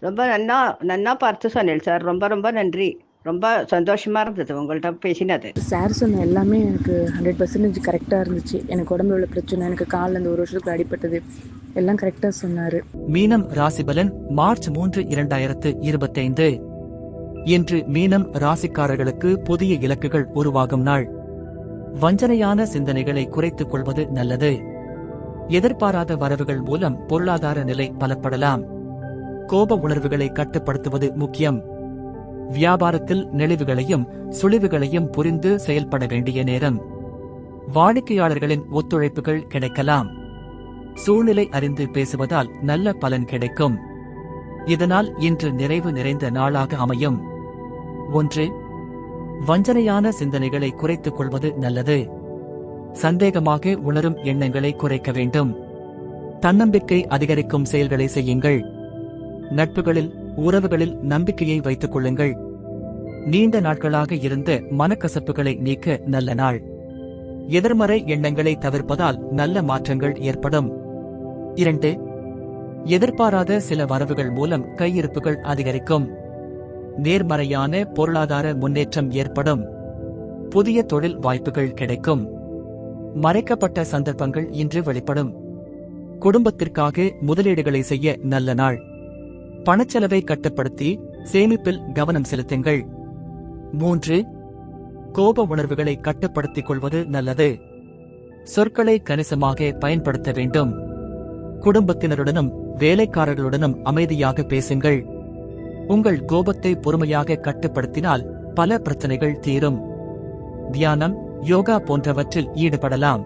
ரொம்ப நன்னா நன்னா பார்த்து சொன்னேன் சார். ரொம்ப ரொம்ப நன்றி. ரொம்ப சந்தோஷமா இருந்தது உங்கள்கிட்ட பேசினது. சார் சொன்ன எல்லாமே எனக்கு ஹண்ட்ரட் பர்சன்டேஜ் கரெக்டாக இருந்துச்சு. எனக்கு உடம்புல உள்ள பிரச்சனை எனக்கு காலில் இந்த ஒரு வருஷத்துக்கு அடிபட்டது எல்லாம் கரெக்டாக சொன்னார். மீனம் ராசிபலன் மார்ச் மூன்று இரண்டாயிரத்து இருபத்தைந்து. இன்று மீனம் ராசிக்காரர்களுக்கு புதிய இலக்குகள் உருவாகும் நாள். வஞ்சனையான சிந்தனைகளை குறைத்துக் கொள்வது நல்லது. எதிர்பாராத வரவுகள் மூலம் பொருளாதார நிலை பலப்படலாம். கோப உணர்வுகளை கட்டுப்படுத்துவது முக்கியம். வியாபாரத்தில் நெளிவுகளையும் சுழிவுகளையும் புரிந்து செயல்பட வேண்டிய நேரம். வாடிக்கையாளர்களின் ஒத்துழைப்புகள் கிடைக்கலாம். சூழ்நிலை அறிந்து பேசுவதால் நல்ல பலன் கிடைக்கும். இதனால் இன்று நிறைவு நிறைந்த நாளாக அமையும். ஒன்று வஞ்சனையான சிந்தனைகளை குறைத்துக் கொள்வது நல்லது. சந்தேகமாக உணரும் எண்ணங்களை குறைக்க வேண்டும். தன்னம்பிக்கை அதிகரிக்கும் செயல்களை செய்யுங்கள். நட்புகளில் உறவுகளில் நம்பிக்கையை வைத்துக் கொள்ளுங்கள். நீண்ட நாட்களாக இருந்த மனக்கசப்புகளை நீக்க நல்ல நாள். எதிர்மறை எண்ணங்களை தவிர்ப்பதால் நல்ல மாற்றங்கள் ஏற்படும். இரண்டு எதிர்பாராத சில வரவுகள் மூலம் கையிருப்புகள் அதிகரிக்கும். நேர்மறையான பொருளாதார முன்னேற்றம் ஏற்படும். புதிய தொழில் வாய்ப்புகள் கிடைக்கும். மறைக்கப்பட்ட சந்தர்ப்பங்கள் இன்று வெளிப்படும். குடும்பத்திற்காக முதலீடுகளை செய்ய நல்ல நாள். பணச்செலவை கட்டுப்படுத்தி சேமிப்பில் கவனம் செலுத்துங்கள். மூன்று கோப உணர்வுகளை கட்டுப்படுத்திக் கொள்வது நல்லது. சொற்களை கணிசமாக பயன்படுத்த வேண்டும். குடும்பத்தினருடனும் வேலைக்காரர்களுடனும் அமைதியாக பேசுங்கள். உங்கள் கோபத்தை பொறுமையாக கட்டுப்படுத்தினால் பல பிரச்சனைகள் தீரும். தியானம் யோகா போன்றவற்றில் ஈடுபடலாம்.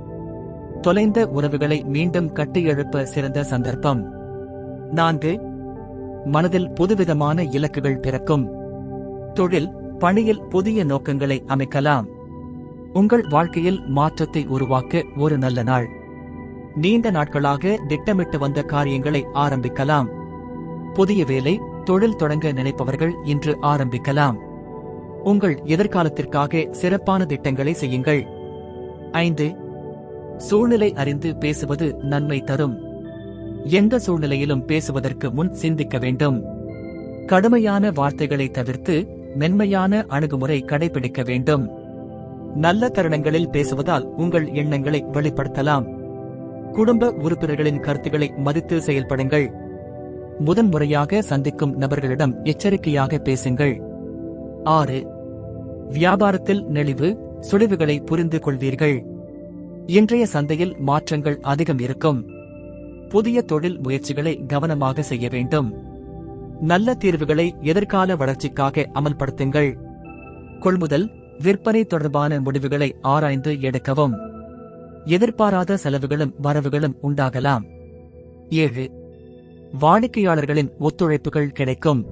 தொலைந்த உறவுகளை மீண்டும் கட்டியெழுப்ப சிறந்த சந்தர்ப்பம். நான்கு மனதில் புதுவிதமான இலக்குகள் பிறக்கும். தொழில் பணியில் புதிய நோக்கங்களை அமைக்கலாம். உங்கள் வாழ்க்கையில் மாற்றத்தை உருவாக்க ஒரு நல்ல நாள். நீண்ட நாட்களாக திட்டமிட்டு வந்த காரியங்களை ஆரம்பிக்கலாம். புதிய வேலை தொழில் தொடங்க நினைப்பவர்கள் இன்று ஆரம்பிக்கலாம். உங்கள் எதிர்காலத்திற்காக சிறப்பான திட்டங்களை செய்யுங்கள். ஐந்து சூழ்நிலை அறிந்து பேசுவது நன்மை தரும். எந்த சூழ்நிலையிலும் பேசுவதற்கு முன் சிந்திக்க வேண்டும். கடுமையான வார்த்தைகளை தவிர்த்து மென்மையான அணுகுமுறை கடைபிடிக்க வேண்டும். நல்ல தருணங்களில் பேசுவதால் உங்கள் எண்ணங்களை வெளிப்படுத்தலாம். குடும்ப உறுப்பினர்களின் கருத்துக்களை மதித்து செயல்படுங்கள். முதன்முறையாக சந்திக்கும் நபர்களிடம் எச்சரிக்கையாக பேசுங்கள். ஆறு வியாபாரத்தில் நெளிவு சுழிவுகளை புரிந்து கொள்வீர்கள். இன்றைய சந்தையில் மாற்றங்கள் அதிகம் இருக்கும். புதிய தொழில் முயற்சிகளை கவனமாக செய்ய வேண்டும். நல்ல தீர்வுகளை எதிர்கால வளர்ச்சிக்காக அமல்படுத்துங்கள். கொள்முதல் விற்பனை தொடர்பான முடிவுகளை ஆராய்ந்து எடுக்கவும். எதிர்பாராத செலவுகளும் வரவுகளும் உண்டாகலாம். ஏழு வாடிக்கையாளர்களின் ஒத்துழைப்புகள் கிடைக்கும்.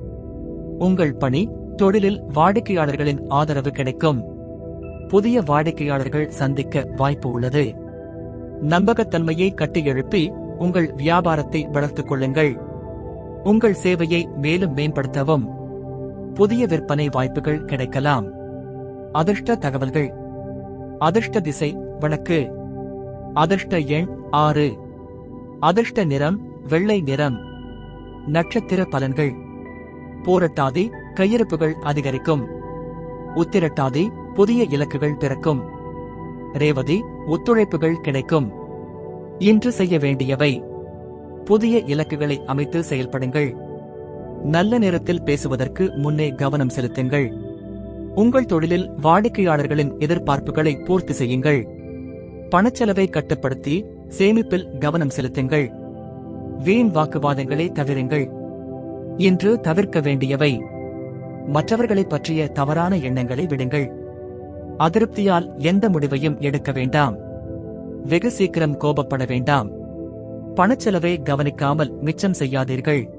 உங்கள் பணி தொழிலில் வாடிக்கையாளர்களின் ஆதரவு கிடைக்கும். புதிய வாடிக்கையாளர்கள் சந்திக்க வாய்ப்பு உள்ளது. நம்பகத்தன்மையை கட்டியெழுப்பி உங்கள் வியாபாரத்தை வளர்த்துக் கொள்ளுங்கள். உங்கள் சேவையை மேலும் மேம்படுத்தவும் புதிய விற்பனை வாய்ப்புகள் கிடைக்கலாம். அதிர்ஷ்ட தகவல்கள். அதிர்ஷ்ட திசை வழக்கு. அதிர்ஷ்ட எண் ஆறு. அதிர்ஷ்ட நிறம் வெள்ளை நிறம். நட்சத்திர பலன்கள். போரட்டாதி கையிருப்புகள் அதிகரிக்கும். உத்திரட்டாதி புதிய இலக்குகள் பிறக்கும் ரேவதி ஒத்துழைப்புகள் கிடைக்கும். இன்று செய்ய வேண்டியவை. புதிய இலக்குகளை அமைத்து செயல்படுங்கள். நல்ல நேரத்தில் பேசுவதற்கு முன்னே கவனம் செலுத்துங்கள். உங்கள் தொழிலில் வாடிக்கையாளர்களின் எதிர்பார்ப்புகளை பூர்த்தி செய்யுங்கள். பணச்செலவை கட்டுப்படுத்தி சேமிப்பில் கவனம் செலுத்துங்கள். வீண் வாக்குவாதங்களை தவிருங்கள். இன்று தவிர்க்க வேண்டியவை. மற்றவர்களைப் பற்றிய தவறான எண்ணங்களை விடுங்கள். அதிருப்தியால் எந்த முடிவையும் எடுக்க வேண்டாம். வெகு சீக்கிரம் கோபப்பட வேண்டாம். பணச்செலவை கவனிக்காமல் மிச்சம் செய்யாதீர்கள்.